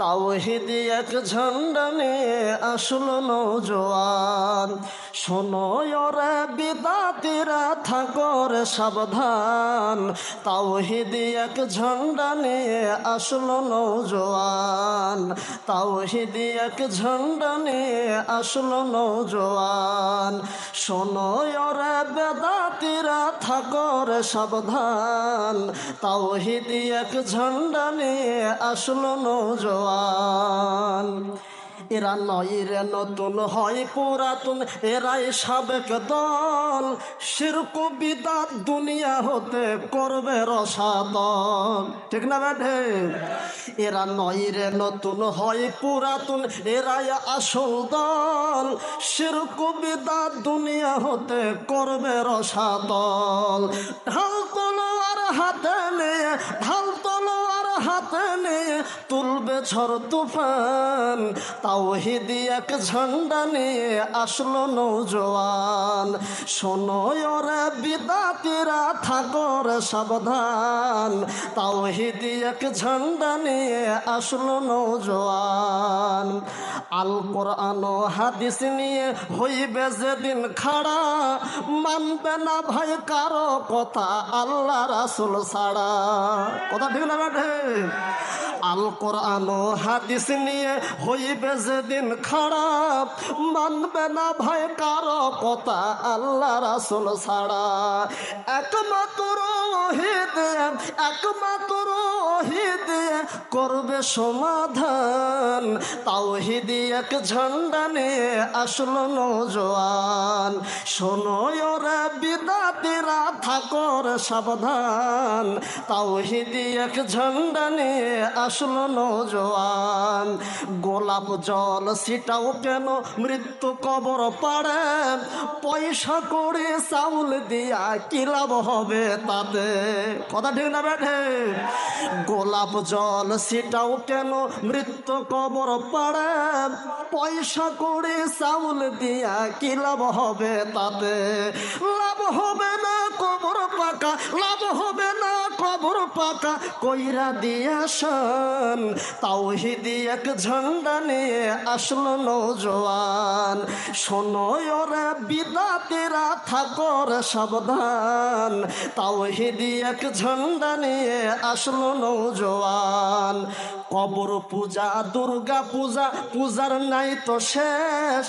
তাওহিদি এক ঝন্ডা নিয়ে আসলো নৌজওয়ান শোনো ওরে বিদাতিরা থাকর সাবধান। তাওহিদি এক ঝন্ডা নিয়ে আসলো নৌজওয়ান তাওহিদি এক ঝন্ডা নিয়ে আসলো নৌজওয়ান শোনো ওরে বেদাতিরা থাকর সাবধান। তাওহিদি এক ঝন্ডা নিয়ে আসলো নৌজওয়ান এরা নয় রে নতুন হয় পুরাতন, এরাই সাবেক দল। শিরকু বিদাত দুনিয়া হতে করবে রসাদল ঠিক না বেঠে এরা নয় রে নতুন হয় পুরাতন, এরাই আসল দল। শিরকু বিদাত দুনিয়া হতে করবে রসাদল ঢাল তলোয়ার হাতে নিয়ে, ঢাল হাতে নিয়ে তুলবে ঝড় তুফান তাওহিদি এক ঝান্ডা নিয়ে আসলো নৌজওয়ান শোনো, ওরে বিদাতিরা থাকর সাবধান। তাওহিদি এক ঝন্ডা নিয়ে আসলো নৌজওয়ান আল কোরআন হাদিস নিয়ে হইবে যেদিন খাড়া। মানবে না ভাই কারও কথা, আল্লাহ রাসুল ছাড়া। কথা ঠিক না আল কোরআন হাদিস নিয়ে হইবে যেদিন খারাপ মানবে না ভাই কারও কথা, আল্লাহ রাসুল ছাড়া। একমাত্র একমাত্র ওহিদ করবে সমাধান। তাওহিদি এক ঝন্ডা নিয়ে আসলো নৌজওয়ান শোনো ওরা বিদাতিরা, থাকর সাবধান। তাওহিদি এক ঝন্ডা নিয়ে আসলো নৌজওয়ান গোলাপ জল সেটাও কেন মৃত্যু কবর পাড়ে? পয়সা করে চাউল দিয়া কি লাভ হবে তাতে? কথা ঠিক না বেঠে? গোলাপ জল সেটাও কেন? মৃত্যু কবর পাড়ে। পয়সা করে চাউল দিয়া কি লাভ হবে তাতে? লাভ হবে না কবর পাকা, লাভ হবে পাকা কইরা দিয়াশান তাওহিদি এক ঝন্ডা নিয়ে আসলো নৌজওয়ান শোনো ওরা বিদাতেরা থাকর সাবধান, তাওহিদি এক ঝন্ডা নিয়ে আসলো নৌজওয়ান কবর পূজা, দুর্গা পূজা, পূজার নাই তো শেষ,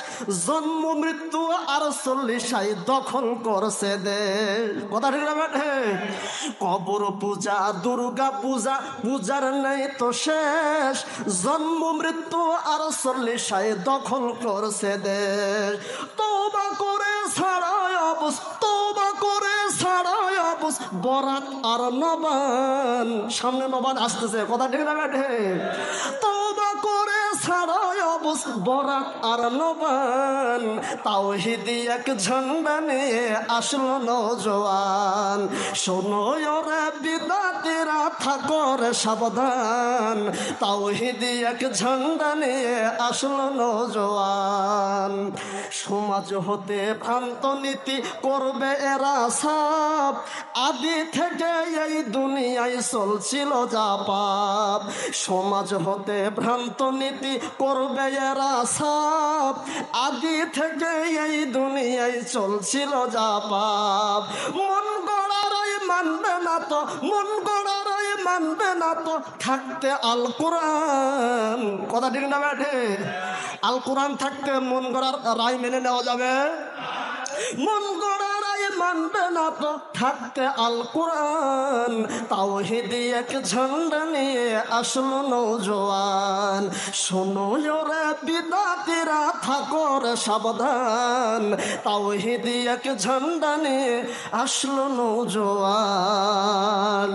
জন্ম, মৃত্যু আর চল্লিশাই দখল করছে দেশ। কথা ঠিক কবর পূজা, দুর্গা পূজা, পূজার নাই তো শেষ। জন্ম, মৃত্যু আর চল্লিশায় দখল করছে দেশ। তোবা করে ছাড়াই অবস তোবা করে ছাড়াই অবস। বরাত আর নবান। সামনে নবান আসতেছে। কথা ঠিক না বেঠে তোবা অবস বরাত আর নবান তাওহিদি এক ঝন্ডা নিয়ে আসলো নজওয়ান। শোনো ওরা বিদাতেরা থাকর সাবধান। তাওহিদি এক ঝন্ডা নিয়ে আসলো নজওয়ান। সমাজ হতে ভ্রান্ত নীতি করবে এরা সাপ। আদি থেকে এই দুনিয়ায় চলছিল যা পাপ সমাজ হতে ভ্রান্ত নীতি করবে এরা সাপ। আদি থেকে এই দুনিয়ায় চলছিল যা পাপ মন গড়ারই মানবে না তো, মন থাকতে আল কোরআন কথা ঠিক না ব্যাঠে? আল কোরআন থাকতে মন গড়ার রায় মেনে নেওয়া যাবে? মন গড়ার রায় মানবে না তো থাকতে আল কোরআন তাওহিদি এক ঝন্ডা নিয়ে আসলো নৌজওয়ান শোনো ওরে বিদাতিরা থাকর সাবধান। তাওহিদি এক ঝন্ডা নিয়ে আসলো নৌজওয়ান